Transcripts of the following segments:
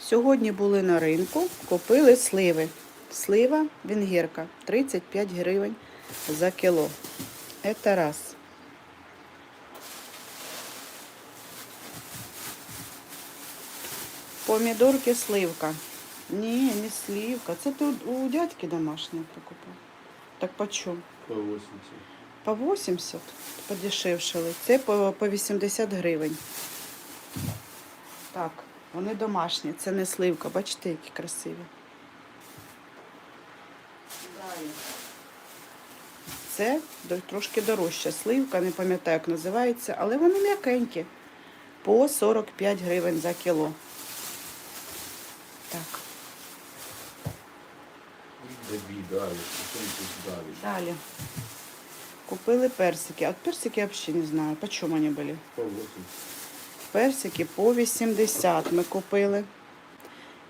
Сьогодні були на ринку, купили сливи. Слива венгерка 35 гривень за кіло. Це раз. Помідорки сливка. Ні, не сливка. Це ти у- дядьки домашнє прикупив. Так по чому? По 80. По 80 подешевшили. Це по, по 80 гривень. Так, вони домашні, це не сливка. Бачите, які красиві. Далі. Це трошки дорожча сливка, не пам'ятаю, як називається, але вони м'якенькі. По 45 гривень за кіло. Так, далі. Далі? Купили персики. А от персики я взагалі не знаю, по чому вони були. По 80. Персики по 80 ми купили.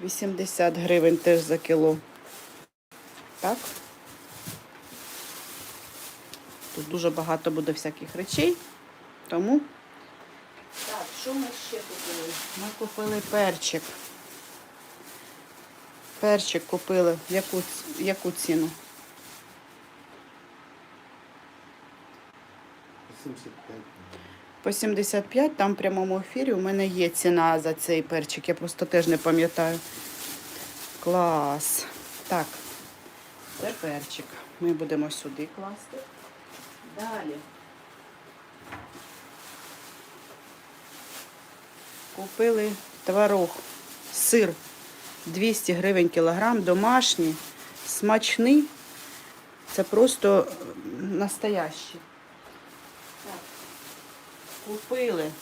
80 гривень теж за кіло. Так. Тут дуже багато буде всяких речей. Тому. Так, що ми ще купили? Ми купили перчик. Перчик купили. Яку, яку ціну? 75. По 75, там в прямому ефірі у мене є ціна за цей перчик, я просто теж не пам'ятаю. Клас. Так, це перчик. Ми будемо сюди класти. Далі. Купили творог, сир 200 гривень кілограм, домашній, смачний. Це просто настоящий. Купили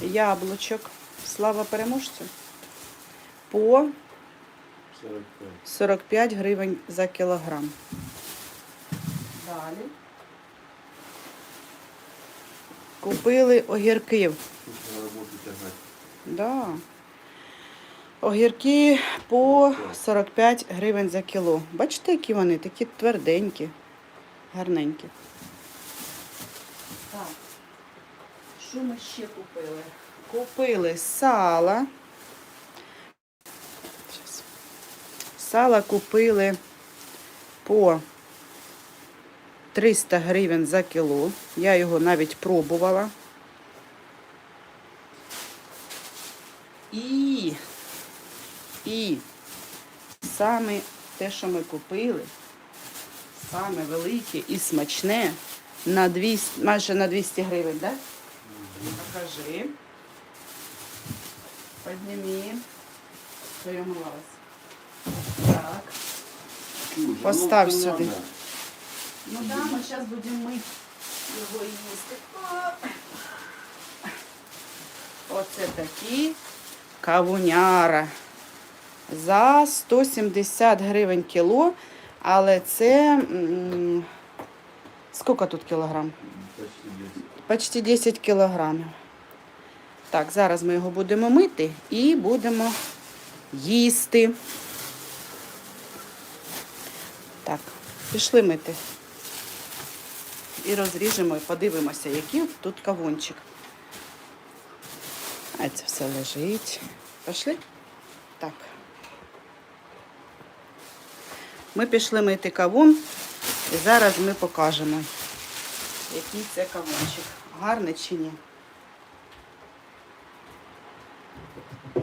яблучок. Слава переможцю. По 45. 45 гривень за кілограм. Далі. Купили огірків. Да. Огірки по 45 гривень за кіло. Бачите, які вони такі тверденькі, гарненькі. Так. Що ми ще купили? Купили сало. Щас. Сало купили по 300 гривень за кіло. Я його навіть пробувала. І, і саме те, що ми купили, саме велике і смачне, на 200, майже на 200 гривень, так? Да? Покажи. Що я. Так. Чуже, Постав ну, сюди. Ну да, ми зараз будемо мити його їсти. Оце такі кавуняра. За 170 гривень кіло, але це. м, Скільки тут кілограм? Почти 10. Кілограмів. Так, зараз ми його будемо мити і будемо їсти. Так, пішли мити. І розріжемо і подивимося, який тут кавунчик. А це все лежить. Пішли? Так. Ми пішли мити кавун, і зараз ми покажемо, який це кавунчик. Гарний чи ні? Я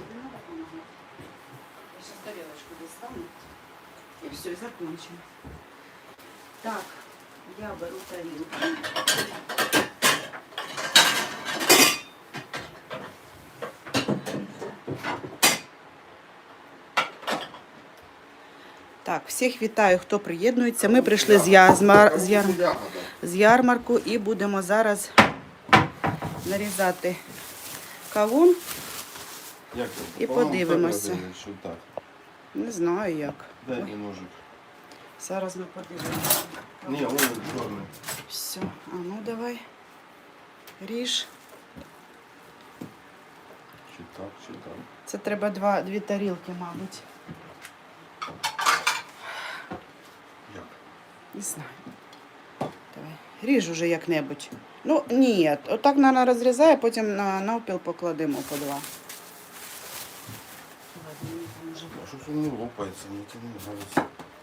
тарелочку достану. И все, закончим. Так, я беру тарелку. Так, всіх вітаю, хто приєднується. Ми прийшли з, язмар... з, яр... з ярмарку і будемо зараз нарізати кавун. Як? І подивимося. Що так. Не знаю як. Дай мені ножик. Зараз ми подивимося. Ні, он чорний. Все, а ну давай. Ріж. Чи так, чи так. Це треба два, дві тарілки, мабуть. Як? Не знаю. Давай. Ріж уже як-небудь. Ну, ні, отак, наверное, розрізає, потім на навпіл покладемо по два.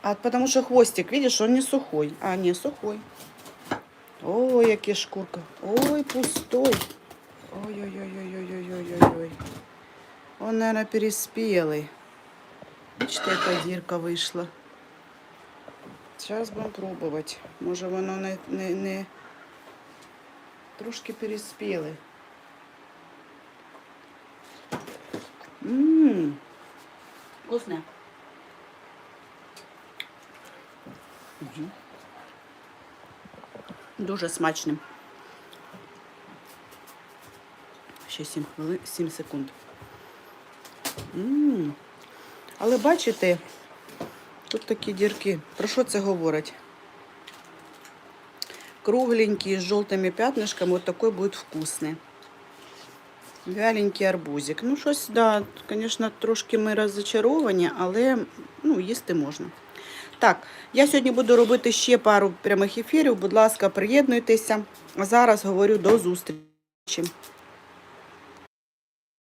А він потому что хвостик, видишь, он не сухой. А, не сухой. Ой, який шкурка. Ой, пустой. Ой-ой-ой-ой-ой-ой-ой-ой. Он, наверное, переспелый. Бачите, яка дірка вийшла. Зараз будемо пробувати. Може воно не, не, не... трошки переспіле. Ммм. Вкусне. Дуже смачним. Ще 7 хвилин, 7 секунд. м Але бачите, тут такі дірки. Про що це говорить? Кругленький, з жовтими п'ятнишками, Вот такой буде вкусний. Вяленький арбузик. Ну, щось, да, звісно, трошки ми розчаровані, але ну, їсти можна. Так, я сьогодні буду робити ще пару прямих ефірів. Будь ласка, приєднуйтеся. А зараз говорю до зустрічі.